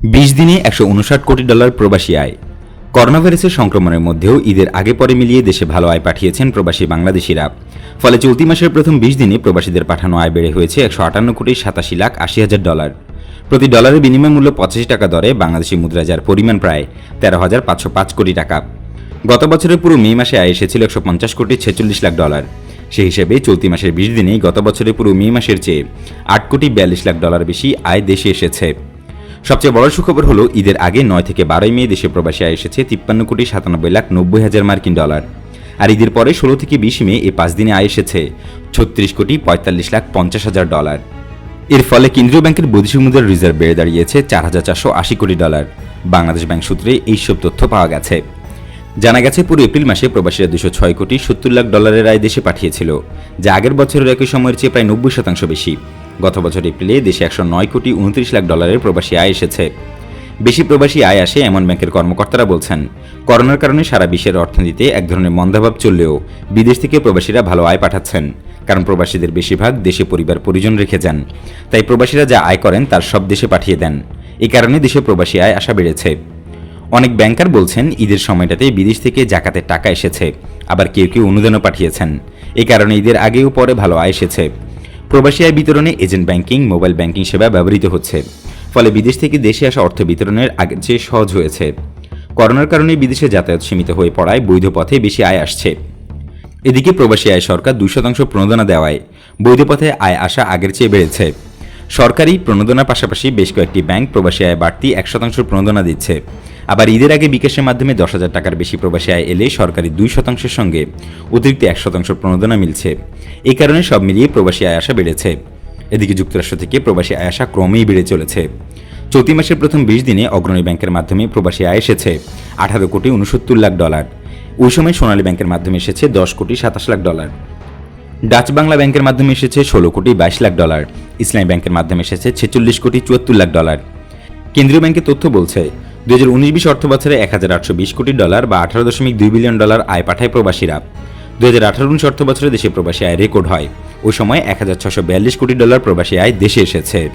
বিশ দিনে একশো উনষাট কোটি ডলার প্রবাসী আয়। করোনা ভাইরাসের সংক্রমণের মধ্যেও ঈদের আগে পরে মিলিয়ে দেশে ভালো আয় পাঠিয়েছেন প্রবাসী বাংলাদেশিরা। ফলে চলতি মাসের প্রথম বিশ দিনে প্রবাসীদের পাঠানো আয় বেড়ে হয়েছে একশো আটান্ন কোটি সাতাশি লাখ আশি হাজার ডলার। প্রতি ডলারের বিনিময় মূল্য পঁচাশি টাকা দরে বাংলাদেশি মুদ্রা যার পরিমাণ প্রায় তেরো হাজার পাঁচশো পাঁচ কোটি টাকা। গত বছরের পুরো মে মাসে আয় এসেছিল একশো পঞ্চাশ কোটি ছেচল্লিশ লাখ ডলার। সেই হিসেবে চলতি মাসের বিশ দিনেই গত বছরের পুরো মে মাসের চেয়ে আট কোটি বিয়াল্লিশ লাখ ডলার বেশি আয় দেশে এসেছে। সবচেয়ে বড় সুখবর হলো, ঈদের আগে নয় থেকে বারোই মে দেশে প্রবাসী আয় এসেছে তিপ্পান্ন কোটি সাতানব্বই লাখ নব্বই হাজার মার্কিন ডলার। আর ঈদের পরে ষোলো থেকে বিশ মে এ পাঁচ দিনে আয় এসেছে ছত্রিশ কোটি পঁয়তাল্লিশ লাখ পঞ্চাশ হাজার ডলার। এর ফলে কেন্দ্রীয় ব্যাংকের বৈদেশিক মুদ্রার রিজার্ভ বেড়ে দাঁড়িয়েছে চার হাজার চারশো আশি কোটি ডলার। বাংলাদেশ ব্যাংক সূত্রে এইসব তথ্য পাওয়া গেছে। জানা গেছে, পুরো এপ্রিল মাসে প্রবাসীরা দুশো ছয় কোটি সত্তর লাখ ডলারের আয় দেশে পাঠিয়েছিল, যা আগের বছরের একই সময়ের চেয়ে প্রায় নব্বই শতাংশ বেশি। গত বছর এপ্রিলে দেশে একশো নয় কোটি উনত্রিশ লাখ ডলারের প্রবাসী আয় এসেছে। বেশি প্রবাসী আয় আসে এমন ব্যাংকের কর্মকর্তারা বলছেন। করোনার কারণে সারা বিশ্বের অর্থনীতিতে এক ধরনের মন্দাভাব চললেও বিদেশ থেকে প্রবাসীরা ভালো আয় পাঠাচ্ছেন, কারণ প্রবাসীদের বেশিরভাগ দেশে পরিবার পরিজন রেখে যান। তাই প্রবাসীরা যা আয় করেন তার সব দেশে পাঠিয়ে দেন। এ কারণে দেশে প্রবাসী আয় আসা বেড়েছে। অনেক ব্যাংকার বলছেন, ঈদের সময়টাতে বিদেশ থেকে জাকাতের টাকা এসেছে, আবার কেউ কেউ অনুদানও পাঠিয়েছেন। এই কারণে ঈদের আগেও পরে ভালো আয় এসেছে। প্রবাসী আয় বিতরণে এজেন্ট ব্যাংকিং, মোবাইল ব্যাংকিং সেবা ব্যবহৃত হচ্ছে। ফলে বিদেশ থেকে দেশে আসা অর্থ বিতরণের আগের চেয়ে সহজ হয়েছে। করোনার কারণে বিদেশে যাতায়াত সীমিত হয়ে পড়ায় বৈধ পথে বেশি আয় আসছে। এদিকে প্রবাসী আয় সরকার দুই শতাংশ প্রণোদনা দেওয়ায় বৈধ পথে আয় আসা আগের চেয়ে বেড়েছে। সরকারি প্রণোদনার পাশাপাশি বেশ কয়েকটি ব্যাংক প্রবাসী আয় বাড়তি এক শতাংশ প্রণোদনা দিচ্ছে। আবার ঈদের আগে বিকাশের মাধ্যমে দশ হাজার টাকার বেশি প্রবাসী আয় এলে সরকারি দুই শতাংশের সঙ্গে অতিরিক্ত এক শতাংশ প্রণোদনা মিলছে। এই কারণে সব মিলিয়ে প্রবাসী আয় আসা বেড়েছে। এদিকে যুক্তরাষ্ট্র থেকে প্রবাসী আয় আসা ক্রমেই বেড়ে চলেছে। চলতি মাসের প্রথম বিশ দিনে অগ্রণী ব্যাংকের মাধ্যমে প্রবাসী আয় এসেছে আঠারো কোটি উনসত্তর লাখ ডলার। ওই সময় সোনালী ব্যাংকের মাধ্যমে এসেছে দশ কোটি সাতাশ লাখ ডলার। ডাচ বাংলা ব্যাংকের মাধ্যমে এসেছে ষোলো কোটি বাইশ লাখ ডলার, ইসলামী ব্যাংকের মাধ্যমে এসেছে ছেচল্লিশ কোটি চুয়াত্তর লাখ ডলার। কেন্দ্রীয় ব্যাংকের তথ্য বলছে দু হাজার উনিশ বিশ অর্থ বছরে এক হাজার আটশো বিশ কোটি ডলার বা আঠারো দশমিক দুই বিলিয়ন ডলার আয় পাঠায় প্রবাসীরা। দু হাজার আঠারো উনিশ অর্থ বছরে দেশে প্রবাসী আয় রেকর্ড হয়। ওই সময় এক হাজার ছশো বিয়াল্লিশ কোটি ডলার প্রবাসী আয় দেশে এসেছে।